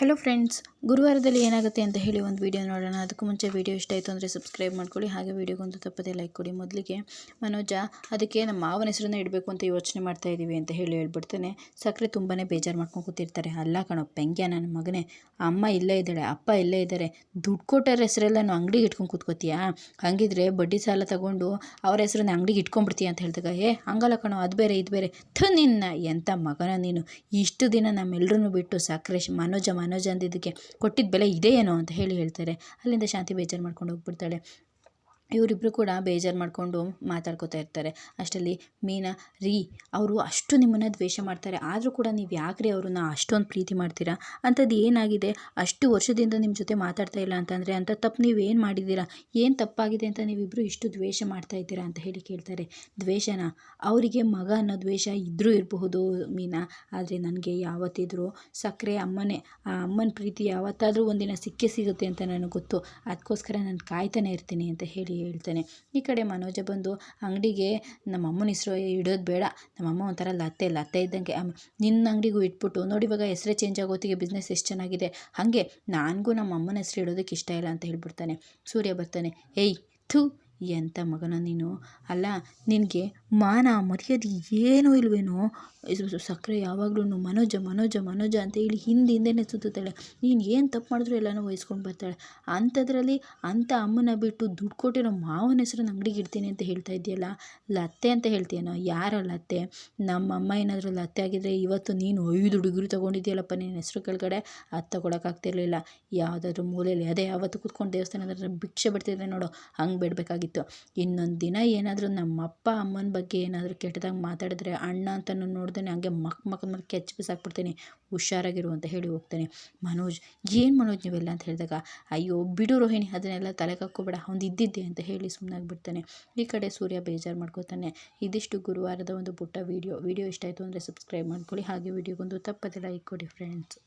Hello friends ಗುರುವಾರದಲ್ಲಿ ಏನಾಗುತ್ತೆ ಅಂತ ಹೇಳಿ ಒಂದು ವಿಡಿಯೋ ನೋಡೋಣ. ಅದಕ್ಕೂ ಮುಂಚೆ ವಿಡಿಯೋ ಇಷ್ಟ ಆಯಿತು ಅಂದರೆ ಸಬ್ಸ್ಕ್ರೈಬ್ ಮಾಡ್ಕೊಳ್ಳಿ. ಹಾಗೆ ವಿಡಿಯೋಗೊಂದು ತಪ್ಪದೇ ಲೈಕ್ ಕೊಡಿ. ಮೊದಲಿಗೆ ಮನೋಜ, ಅದಕ್ಕೆ ನಮ್ಮ ಮಾವನ ಹೆಸರನ್ನ ಇಡಬೇಕು ಅಂತ ಯೋಚನೆ ಮಾಡ್ತಾ ಇದ್ದೀವಿ ಅಂತ ಹೇಳಿ ಹೇಳ್ಬಿಡ್ತಾನೆ. ಸಕ್ಕರೆ ತುಂಬಾ ಬೇಜಾರು ಮಾಡ್ಕೊಂಡು ಕೂತಿರ್ತಾರೆ. ಅಲ್ಲ ಕಣೋ, ಪೆಂಗ್ಯ ನನ್ನ ಮಗನೇ. ಅಮ್ಮ ಇಲ್ಲೇ ಇದ್ದಾಳೆ, ಅಪ್ಪ ಇಲ್ಲೇ ಇದ್ದಾರೆ. ದುಡ್ಡು ಕೊಟ್ಟರ ಹೆಸರೆಲ್ಲ ನಾನು ಅಂಗಡಿಗೆ ಇಟ್ಕೊಂಡು ಕೂತ್ಕೋತೀಯಾ? ಹಾಗಿದ್ರೆ ಬಡ್ಡಿ ಸಾಲ ತಗೊಂಡು ಅವ್ರ ಹೆಸರನ್ನ ಅಂಗಡಿಗೆ ಇಟ್ಕೊಂಡ್ಬಿಡ್ತೀಯ ಅಂತ ಹೇಳಿದಾಗ, ಏ, ಹಂಗಲ್ಲ ಕಣೋ, ಅದು ಬೇರೆ, ಇದು ಬೇರೆ. ಥ ನಿನ್ನ ಎಂಥ ಮಗನ ನೀನು. ಇಷ್ಟು ದಿನ ನಮ್ಮೆಲ್ಲರೂ ಬಿಟ್ಟು ಸಕ್ಕರೆ ಮನೋಜ ಮನೋಜ ಅಂದಿದ್ದಕ್ಕೆ ಕೊಟ್ಟಿದ್ದ ಬೆಲೆ ಇದೇನೋ ಅಂತ ಹೇಳಿ ಹೇಳ್ತಾರೆ. ಅಲ್ಲಿಂದ ಶಾಂತಿ ಬೇಜಾರು ಮಾಡ್ಕೊಂಡು ಹೋಗ್ಬಿಡ್ತಾಳೆ. ಇವರಿಬ್ಬರು ಕೂಡ ಬೇಜಾರು ಮಾಡಿಕೊಂಡು ಮಾತಾಡ್ಕೋತಾ ಇರ್ತಾರೆ. ಅಷ್ಟರಲ್ಲಿ ಮೀನಾ, ರೀ, ಅವರು ಅಷ್ಟು ನಿಮ್ಮನ್ನು ದ್ವೇಷ ಮಾಡ್ತಾರೆ. ಆದರೂ ಕೂಡ ನೀವು ಯಾಕ್ರಿ ಅವ್ರನ್ನ ಅಷ್ಟೊಂದು ಪ್ರೀತಿ ಮಾಡ್ತೀರಾ? ಅಂಥದ್ದು ಏನಾಗಿದೆ? ಅಷ್ಟು ವರ್ಷದಿಂದ ನಿಮ್ಮ ಜೊತೆ ಮಾತಾಡ್ತಾ ಇಲ್ಲ ಅಂತಂದರೆ ಅಂಥ ತಪ್ಪು ನೀವು ಏನು ಮಾಡಿದ್ದೀರಾ? ಏನು ತಪ್ಪಾಗಿದೆ ಅಂತ ನೀವಿಬ್ಬರು ಇಷ್ಟು ದ್ವೇಷ ಮಾಡ್ತಾ ಇದ್ದೀರಾ ಅಂತ ಹೇಳಿ ಕೇಳ್ತಾರೆ. ದ್ವೇಷನ? ಅವರಿಗೆ ಮಗ ಅನ್ನೋ ದ್ವೇಷ ಇದ್ದರೂ ಇರಬಹುದು ಮೀನಾ. ಆದರೆ ನನಗೆ ಯಾವತ್ತಿದ್ರೂ ಸಕ್ಕರೆ ಅಮ್ಮನೇ, ಆ ಅಮ್ಮನ ಪ್ರೀತಿ ಯಾವತ್ತಾದರೂ ಒಂದಿನ ಸಿಕ್ಕೇ ಸಿಗುತ್ತೆ ಅಂತ ನನಗೆ ಗೊತ್ತು. ಅದಕ್ಕೋಸ್ಕರ ನಾನು ಕಾಯ್ತಾನೆ ಇರ್ತೀನಿ ಅಂತ ಹೇಳಿ ಹೇಳ್ತಾನೆ. ಈ ಕಡೆ ಮನೋಜ ಬಂದು, ಅಂಗಡಿಗೆ ನಮ್ಮ ಅಮ್ಮನ ಹೆಸರು ಇಡೋದು ಬೇಡ. ನಮ್ಮಮ್ಮ ಒಂಥರ ಲತ್ತೆ ಲತ್ತೆ ಇದ್ದಂಗೆ. ನಿನ್ನ ಅಂಗಡಿಗೂ ಇಟ್ಬಿಟ್ಟು, ನೋಡಿ ಇವಾಗ ಹೆಸರೇ ಚೇಂಜ್ ಆಗೋತ್ತಿಗೆ ಬಿಸ್ನೆಸ್ ಎಷ್ಟು ಚೆನ್ನಾಗಿದೆ. ಹಾಗೆ, ನನಗೂ ನಮ್ಮ ಅಮ್ಮನ ಹೆಸರು ಇಡೋದಕ್ಕೆ ಇಷ್ಟ ಇಲ್ಲ ಅಂತ ಹೇಳ್ಬಿಡ್ತಾನೆ. ಸೂರ್ಯ ಬರ್ತಾನೆ, ಏಯ್ ಥೂ ಎಂಥ ಮಗನ ನೀನು? ಅಲ್ಲ, ನಿನಗೆ ಮಾನ ಮರ್ಯಾದೆ ಏನೂ ಇಲ್ವೇನೋ? ಸಕ್ಕರೆ ಯಾವಾಗಲೂ ಮನೋಜ ಮನೋಜ ಮನೋಜ ಅಂತ ಹೇಳಿ ಹಿಂದೆ ಹಿಂದೆನೇ ಸುತ್ತುತ್ತಾಳೆ. ನೀನು ಏನು ತಪ್ಪು ಮಾಡಿದ್ರು ಎಲ್ಲನೂ ವಹಿಸ್ಕೊಂಡು ಬರ್ತಾಳೆ. ಅಂಥದ್ರಲ್ಲಿ ಅಂಥ ಅಮ್ಮನ ಬಿಟ್ಟು ದುಡ್ಡು ಕೊಟ್ಟಿರೋ ಮಾವನ ಹೆಸರು ಅಂಗಡಿಗೆ ಇಡ್ತೀನಿ ಅಂತ ಹೇಳ್ತಾ ಇದೆಯಲ್ಲ ಲತ್ತೆ ಅಂತ ಹೇಳ್ತೀಯನೋ? ಯಾರ ಲತ್ತೆ? ನಮ್ಮಮ್ಮ ಏನಾದರೂ ಲತ್ತೆ ಆಗಿದ್ರೆ ಇವತ್ತು ನೀನು ಐದು ಹುಡುಗರು ತೊಗೊಂಡಿದ್ದೀಯಲ್ಲಪ್ಪ ನಿನ್ನ ಹೆಸರು ಕೆಳಗಡೆ. ಅದು ತೊಗೊಳಕ್ಕಾಗ್ತಿರ್ಲಿಲ್ಲ ಯಾವುದಾದ್ರೂ ಮೂಲೆಯಲ್ಲಿ ಅದೇ ಯಾವತ್ತು ಕೂತ್ಕೊಂಡು ದೇವಸ್ಥಾನದ ಭಿಕ್ಷೆ ಬಿಡ್ತಿದ್ರೆ ನೋಡು, ಹಂಗೆ ಬಿಡಬೇಕಾಗಿತ್ತು. ಇನ್ನೊಂದು ದಿನ ಏನಾದರೂ ನಮ್ಮಪ್ಪ ಅಮ್ಮನ ಬಗ್ಗೆ ಏನಾದರೂ ಕೆಟ್ಟದಾಗಿ ಮಾತಾಡಿದ್ರೆ ಅಣ್ಣ ಅಂತ ನೋಡ್ದೇನೆ ಹಂಗೆ ಮಕ್ ಮಕ್ ಮೇಲೆ ಕೆಚ್ಚು ಬಿಸಾಕ್ಬಿಡ್ತೀನಿ. ಹುಷಾರಾಗಿರು ಅಂತ ಹೇಳಿ ಹೋಗ್ತಾನೆ. ಮನೋಜ್, ಏನು ಮನೋಜ್ ನೀವೆಲ್ಲ ಅಂತ ಹೇಳಿದಾಗ, ಅಯ್ಯೋ ಬಿಡು ರೋಹಿಣಿ, ಅದನ್ನೆಲ್ಲ ತಲೆ ಕಕ್ಕೋಬೇಡ, ಅವ್ನು ಇದ್ದಿದ್ದೆ ಅಂತ ಹೇಳಿ ಸುಮ್ಮನಾಗ್ಬಿಡ್ತಾನೆ ಈ ಕಡೆ ಸೂರ್ಯ ಬೇಜಾರು ಮಾಡ್ಕೋತಾನೆ. ಇದಿಷ್ಟು ಗುರುವಾರದ ಒಂದು ಪುಟ್ಟ ವೀಡಿಯೋ ವೀಡಿಯೋ ಇಷ್ಟ ಆಯಿತು ಅಂದರೆ ಸಬ್ಸ್ಕ್ರೈಬ್ ಮಾಡ್ಕೊಳ್ಳಿ. ಹಾಗೆ ವೀಡಿಯೋಗೊಂದು ತಪ್ಪದೆ ಲೈಕ್ ಕೊಡಿ ಫ್ರೆಂಡ್ಸ್